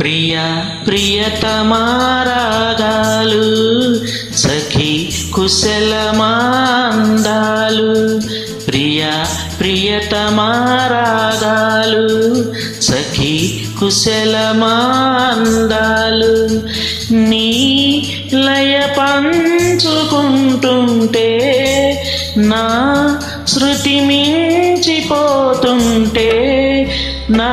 ప్రియ ప్రియతమారాగాలు సఖి కుశలమాందాలు ప్రియ ప్రియతమారాగాలు సఖి కుశలమాందాలు నీ లయ పంచుకుంటుంటే నా శృతి మించిపోతుంటే నా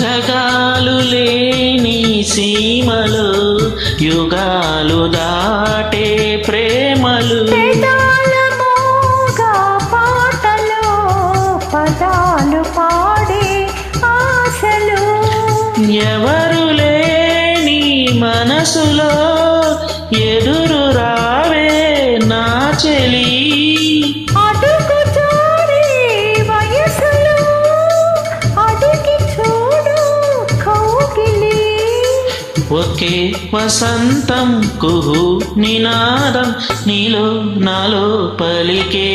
జగాలు లేని సీమలు యుగాలు దాటే ప్రేమలు. పాటలో పదాలు పాడే ఆశలు. ఎవరు లేని మనసులో ఎదురు రావే నా చెలి. ఒకే వసంతం కుహు నినాదం నీలో నాలో పలికే.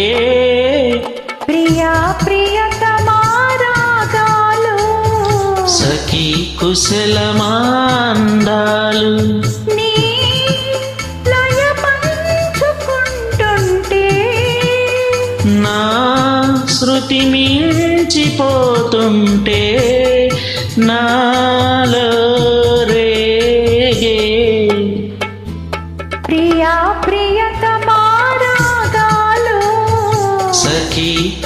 ప్రియా ప్రియతమారాగాలు సఖి కుశలమాందాలు నీ శృతి మించిపోతుంటే నాలో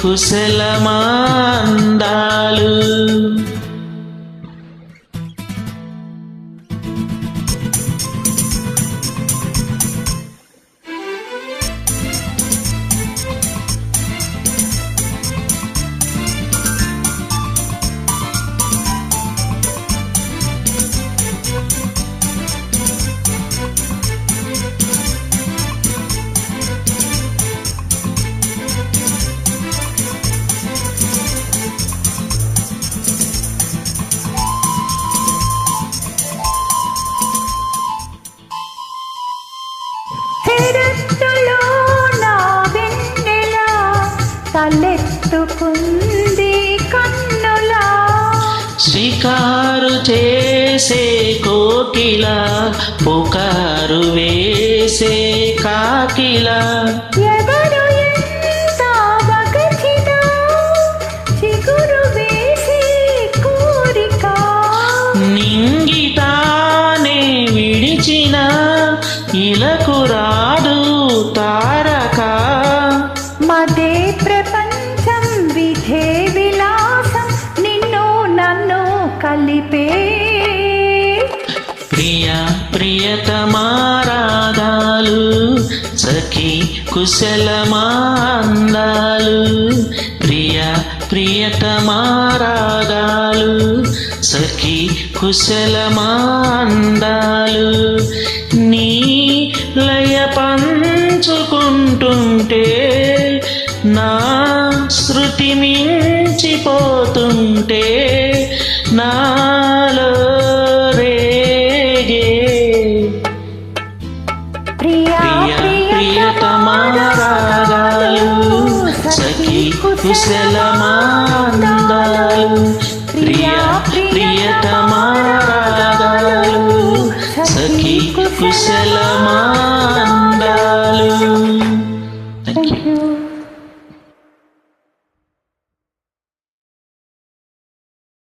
కుశలమాందాలు తెరట్టులో నా వెన్నెల తలెత్తుకుంది కన్నులా. షికారు చేసే కోకిల పుకారు వేసే కాకిల. నింగితానే విడిచిన ఇలకు రాదు తారక. మదే ప్రపంచం విధే విలాసం నిన్ను నన్ను కలిపే. ప్రియ ప్రియతమారాగాలు సఖి కుశలమాందాలు ప్రియ ప్రియతమారాగాలు సఖి కుశలమాందాలు నీ లయ పంచుకుంటుంటే నా శృతి మించిపోతుంటే నాలో రేగే. ప్రియా ప్రియ ప్రియతమారాగాలు సఖి కుశలమాందాలు ప్రియ ప్రియతమారాగాలు సఖి కుశలమాందాలు Thank you.